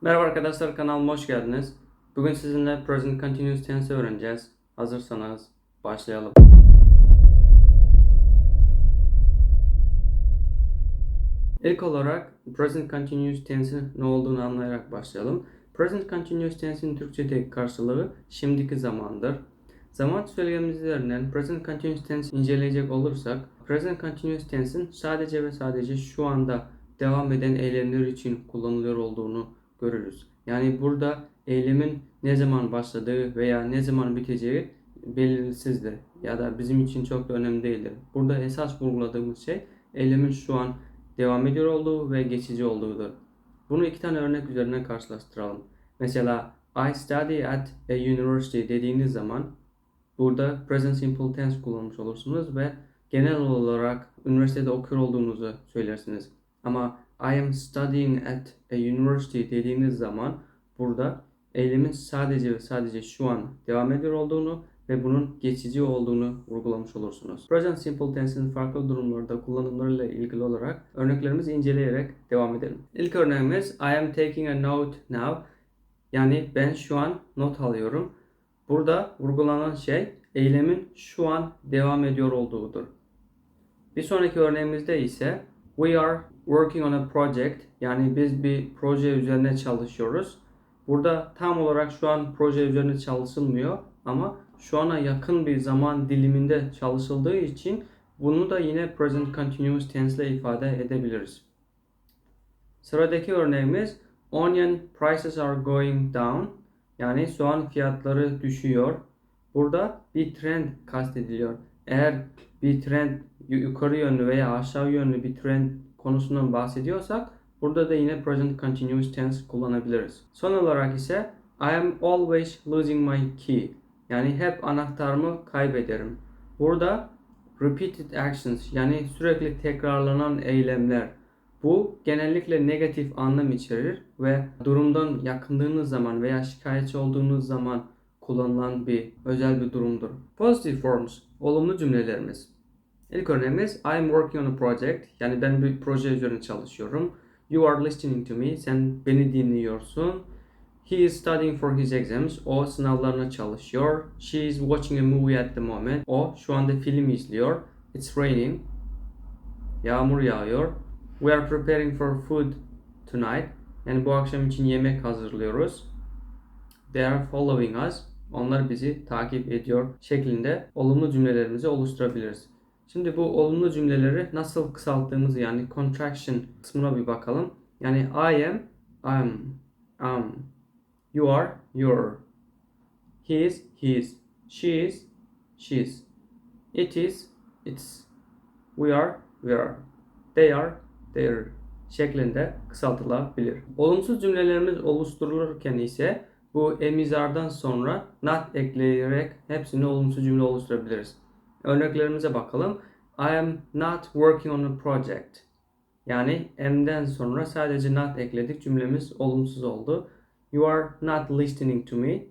Merhaba arkadaşlar kanalıma hoş geldiniz. Bugün sizinle Present Continuous Tense öğreneceğiz. Hazırsanız başlayalım. İlk olarak Present Continuous Tense'in ne olduğunu anlayarak başlayalım. Present Continuous Tense'in Türkçedeki karşılığı şimdiki zamandır. Zaman söylemimizlerinden Present Continuous Tense inceleyecek olursak, Present Continuous Tense'in sadece ve sadece şu anda devam eden eylemler için kullanılıyor olduğunu görürüz. Yani burada eylemin ne zaman başladığı veya ne zaman biteceği belirsizdir ya da bizim için çok da önemli değildir. Burada esas vurguladığımız şey eylemin şu an devam ediyor olduğu ve geçici olduğudur. Bunu iki tane örnek üzerine karşılaştıralım. Mesela I study at a university dediğiniz zaman burada present simple tense kullanmış olursunuz ve genel olarak üniversitede okuyor olduğunuzu söylersiniz. Ama I am studying at a university dediğiniz zaman burada eylemin sadece ve sadece şu an devam ediyor olduğunu ve bunun geçici olduğunu vurgulamış olursunuz. Present simple tense'in farklı durumlarda kullanımlarıyla ilgili olarak örneklerimizi inceleyerek devam edelim. İlk örneğimiz I am taking a note now. Yani ben şu an not alıyorum. Burada vurgulanan şey eylemin şu an devam ediyor olduğudur. Bir sonraki örneğimizde ise we are working on a project yani biz bir proje üzerine çalışıyoruz. Burada tam olarak şu an proje üzerine çalışılmıyor ama şu ana yakın bir zaman diliminde çalışıldığı için bunu da yine present continuous tense ile ifade edebiliriz. Sıradaki örneğimiz onion prices are going down yani soğan fiyatları düşüyor. Burada bir trend kastediliyor. Eğer bir trend yukarı yönlü veya aşağı yönlü bir trend konusundan bahsediyorsak burada da yine present continuous tense kullanabiliriz. Son olarak ise I am always losing my key. Yani hep anahtarımı kaybederim. Burada repeated actions yani sürekli tekrarlanan eylemler bu genellikle negatif anlam içerir ve durumdan yakındığınız zaman veya şikayetçi olduğunuz zaman kullanılan bir özel bir durumdur. Positive forms, olumlu cümlelerimiz. İlk örneğimiz I am working on a project. Yani ben bir proje üzerine çalışıyorum. You are listening to me. Sen beni dinliyorsun. He is studying for his exams. O sınavlarına çalışıyor. She is watching a movie at the moment. O şu anda film izliyor. It's raining. Yağmur yağıyor. We are preparing for food tonight. Yani bu akşam için yemek hazırlıyoruz. They are following us. Onlar bizi takip ediyor şeklinde olumlu cümlelerimizi oluşturabiliriz. Şimdi bu olumlu cümleleri nasıl kısalttığımızı yani contraction kısmına bir bakalım. Yani I am, I'm, am. You are, you're. He is, his. She is, she's. It is, it's. We are, we are. They are, their şeklinde kısaltılabilir. Olumsuz cümlelerimiz oluşturulurken ise bu emizardan sonra not ekleyerek hepsini olumsuz cümle oluşturabiliriz. Örneklerimize bakalım. I am not working on a project. Yani am'den sonra sadece not ekledik. Cümlemiz olumsuz oldu. You are not listening to me.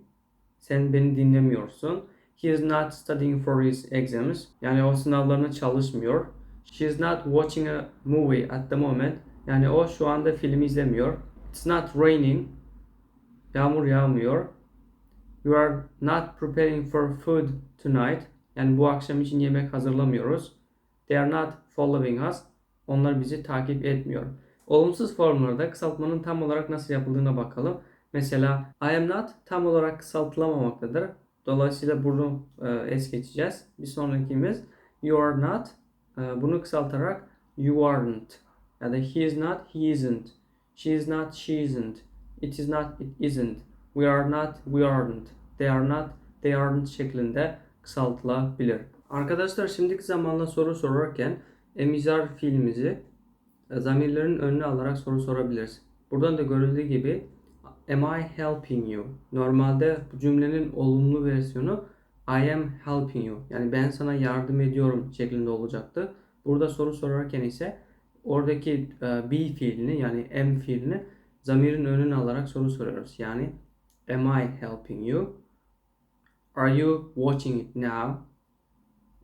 Sen beni dinlemiyorsun. He is not studying for his exams. Yani o sınavlarına çalışmıyor. She is not watching a movie at the moment. Yani o şu anda film izlemiyor. It's not raining. Yağmur yağmıyor. You are not preparing for food tonight. Yani bu akşam için yemek hazırlamıyoruz. They are not following us. Onlar bizi takip etmiyor. Olumsuz formlarda kısaltmanın tam olarak nasıl yapıldığına bakalım. Mesela I am not tam olarak kısaltılamamaktadır. Dolayısıyla bunu e, es geçeceğiz. Bir sonrakimiz you are not. E, bunu kısaltarak you aren't. Ya da he is not, he isn't. She is not, she isn't. It is not, it isn't. We are not, we aren't. They are not, they aren't şeklinde kısaltılabilir. Arkadaşlar şimdiki zamanla soru sorarken emizar fiilimizi e, zamirlerin önüne alarak soru sorabiliriz. Buradan da görüldüğü gibi Am I helping you? Normalde bu cümlenin olumlu versiyonu I am helping you. Yani ben sana yardım ediyorum şeklinde olacaktı. Burada soru sorarken ise oradaki e, be fiilini yani am fiilini zamirin önüne alarak soru soruyoruz. Yani am I helping you? Are you watching it now?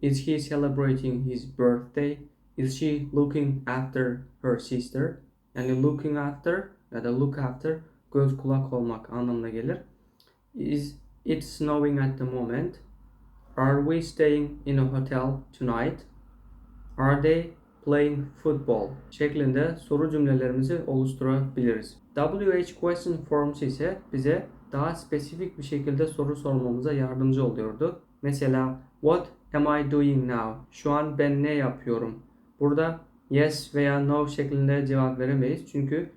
Is he celebrating his birthday? Is she looking after her sister? Yani looking after ya da look after göz kulak olmak anlamına gelir. Is it snowing at the moment? Are we staying in a hotel tonight? Are they playing football? şeklinde soru cümlelerimizi oluşturabiliriz. WH question forms ise bize daha spesifik bir şekilde soru sormamıza yardımcı oluyordu. Mesela what am I doing now? Şu an ben ne yapıyorum? Burada yes veya no şeklinde cevap veremeyiz. Çünkü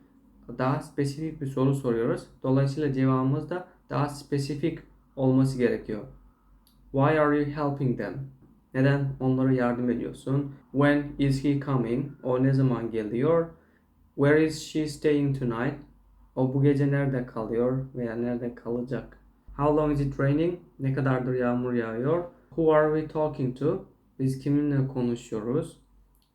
daha spesifik bir soru soruyoruz. Dolayısıyla cevabımız da daha spesifik olması gerekiyor. Why are you helping them? Neden onlara yardım ediyorsun? When is he coming? O ne zaman geliyor? Where is she staying tonight? O bu gece nerede kalıyor veya nerede kalacak? How long is it raining? Ne kadardır yağmur yağıyor? Who are we talking to? Biz kiminle konuşuyoruz?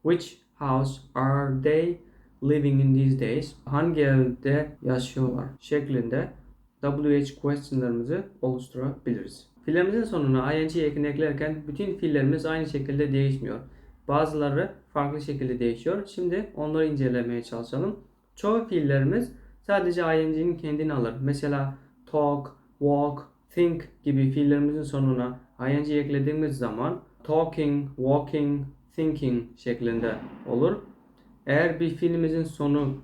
Which house are they living in these days? Hangi evde yaşıyorlar? Şeklinde WH questionlarımızı oluşturabiliriz. Fiillerimizin sonuna ing ekini eklerken bütün fiillerimiz aynı şekilde değişmiyor. Bazıları farklı şekilde değişiyor. Şimdi onları incelemeye çalışalım. Çoğu fiillerimiz sadece ing'nin kendini alır. Mesela talk, walk, think gibi fiillerimizin sonuna ing eklediğimiz zaman talking, walking, thinking şeklinde olur. Eğer bir fiilimizin sonu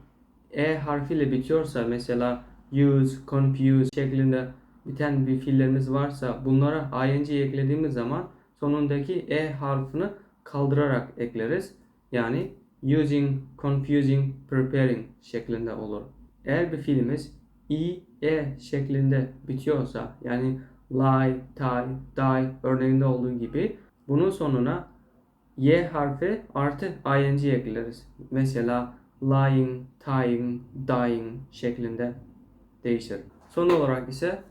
e harfiyle bitiyorsa mesela use, confuse şeklinde biten bir fiillerimiz varsa bunlara ing eklediğimiz zaman sonundaki e harfini kaldırarak ekleriz. Yani using, confusing, preparing şeklinde olur. Eğer bir fiilimiz i, e şeklinde bitiyorsa yani lie, tie, die örneğinde olduğu gibi bunun sonuna y harfi artı ing ekleriz. Mesela lying, tying, dying şeklinde değişir. Son olarak ise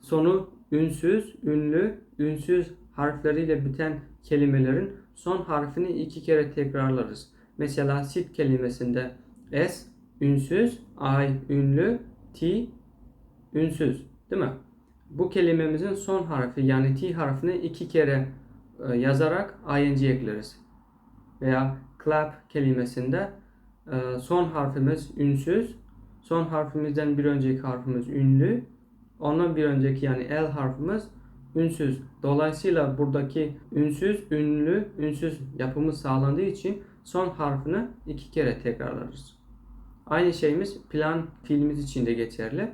sonu ünsüz, ünlü, ünsüz harfleriyle biten kelimelerin son harfini iki kere tekrarlarız. Mesela sit kelimesinde s ünsüz, i ünlü, t ünsüz değil mi? Bu kelimemizin son harfi yani t harfini iki kere e, yazarak ing ekleriz. Veya clap kelimesinde e, son harfimiz ünsüz, son harfimizden bir önceki harfimiz ünlü, ondan bir önceki yani L harfimiz ünsüz. Dolayısıyla buradaki ünsüz, ünlü, ünsüz yapımı sağlandığı için son harfini iki kere tekrarlarız. Aynı şeyimiz plan fiilimiz için de geçerli.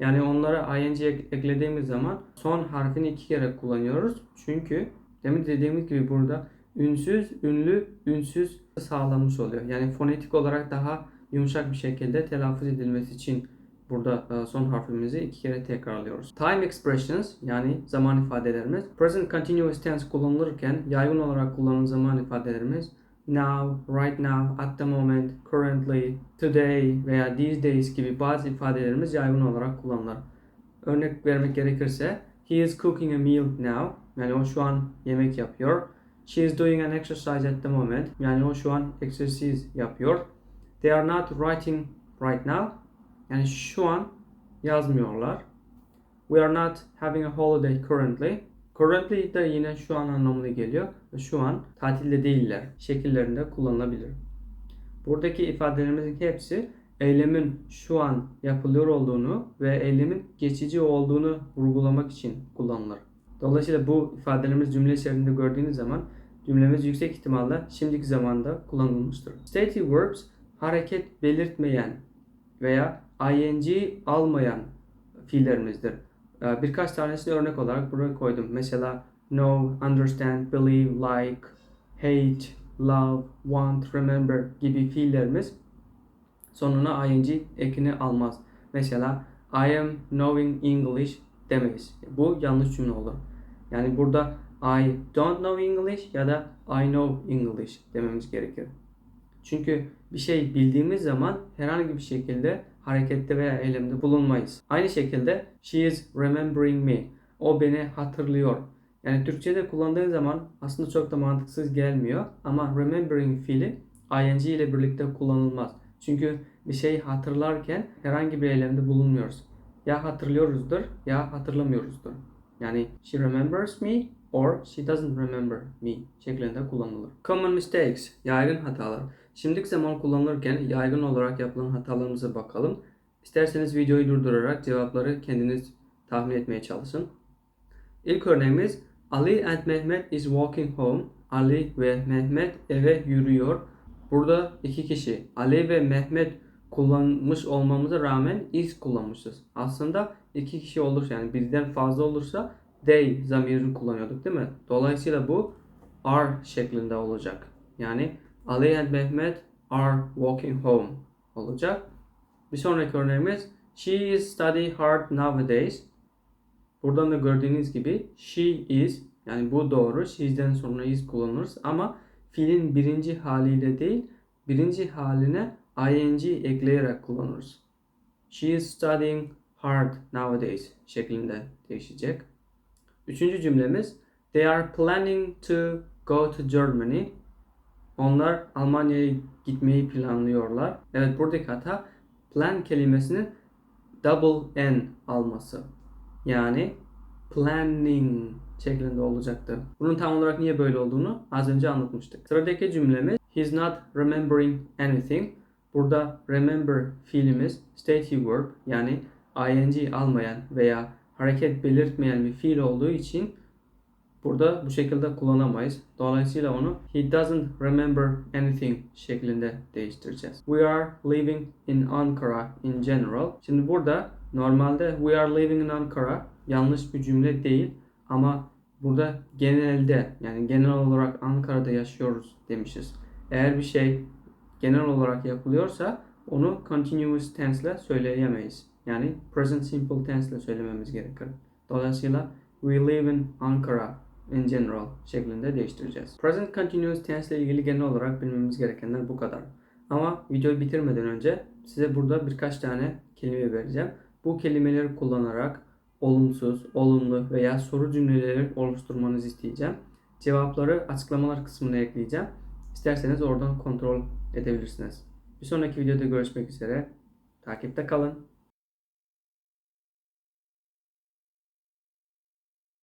Yani onlara ing eklediğimiz zaman son harfini iki kere kullanıyoruz. Çünkü demin dediğimiz gibi burada ünsüz, ünlü, ünsüz sağlanmış oluyor. Yani fonetik olarak daha yumuşak bir şekilde telaffuz edilmesi için burada e, son harfimizi iki kere tekrarlıyoruz. Time expressions yani zaman ifadelerimiz present continuous tense kullanılırken yaygın olarak kullanılan zaman ifadelerimiz now, right now, at the moment, currently, today veya these days gibi bazı ifadelerimiz yaygın olarak kullanılır. Örnek vermek gerekirse he is cooking a meal now yani o şu an yemek yapıyor. She is doing an exercise at the moment yani o şu an egzersiz yapıyor. They are not writing right now yani şu an yazmıyorlar. We are not having a holiday currently. Currently de yine şu an anlamına geliyor. Şu an tatilde değiller şekillerinde kullanılabilir. Buradaki ifadelerimizin hepsi eylemin şu an yapılıyor olduğunu ve eylemin geçici olduğunu vurgulamak için kullanılır. Dolayısıyla bu ifadelerimiz cümle içerisinde gördüğünüz zaman cümlemiz yüksek ihtimalle şimdiki zamanda kullanılmıştır. Stative verbs hareket belirtmeyen veya ing almayan fiillerimizdir. Ee, Birkaç tanesini örnek olarak buraya koydum. Mesela know, understand, believe, like, hate, love, want, remember gibi fiillerimiz sonuna ing ekini almaz. Mesela I am knowing English demeyiz. Bu yanlış cümle olur. Yani burada I don't know English ya da I know English dememiz gerekir. Çünkü bir şey bildiğimiz zaman herhangi bir şekilde harekette veya eylemde bulunmayız. Aynı şekilde she is remembering me. O beni hatırlıyor. Yani Türkçe'de kullandığı zaman aslında çok da mantıksız gelmiyor ama remembering fiili ing ile birlikte kullanılmaz. Çünkü bir şey hatırlarken herhangi bir eylemde bulunmuyoruz. Ya hatırlıyoruzdur ya hatırlamıyoruzdur. Yani she remembers me or she doesn't remember me şeklinde kullanılır. Common mistakes, yaygın hatalar. Şimdiki zaman kullanılırken yaygın olarak yapılan hatalarımıza bakalım. İsterseniz videoyu durdurarak cevapları kendiniz tahmin etmeye çalışın. İlk örneğimiz Ali and Mehmet is walking home. Ali ve Mehmet eve yürüyor. Burada iki kişi Ali ve Mehmet kullanmış olmamıza rağmen is kullanmışız. Aslında iki kişi olursa yani birden fazla olursa they zamirini kullanıyorduk değil mi? Dolayısıyla bu are şeklinde olacak. Yani Ali and Mehmet are walking home olacak. Bir sonraki örneğimiz She is study hard nowadays. Buradan da gördüğünüz gibi she is yani bu doğru. She'den sonra is kullanırız ama fiilin birinci haliyle değil birinci haline ing ekleyerek kullanırız. She is studying hard nowadays şeklinde değişecek. Üçüncü cümlemiz They are planning to go to Germany. Onlar Almanya'ya gitmeyi planlıyorlar. Evet buradaki hata plan kelimesinin double N alması. Yani planning şeklinde olacaktı. Bunun tam olarak niye böyle olduğunu az önce anlatmıştık. Sıradaki cümlemiz He's not remembering anything. Burada remember fiilimiz stative verb yani ing almayan veya hareket belirtmeyen bir fiil olduğu için burada bu şekilde kullanamayız. Dolayısıyla onu he doesn't remember anything şeklinde değiştireceğiz. We are living in Ankara in general. Şimdi burada normalde we are living in Ankara yanlış bir cümle değil ama burada genelde yani genel olarak Ankara'da yaşıyoruz demişiz. Eğer bir şey genel olarak yapılıyorsa onu continuous tense ile söyleyemeyiz. Yani present simple tense ile söylememiz gerekir. Dolayısıyla we live in Ankara in general şeklinde değiştireceğiz. Present continuous tense ile ilgili genel olarak bilmemiz gerekenler bu kadar. Ama videoyu bitirmeden önce size burada birkaç tane kelime vereceğim. Bu kelimeleri kullanarak olumsuz, olumlu veya soru cümleleri oluşturmanızı isteyeceğim. Cevapları açıklamalar kısmına ekleyeceğim. İsterseniz oradan kontrol edebilirsiniz. Bir sonraki videoda görüşmek üzere. Takipte kalın.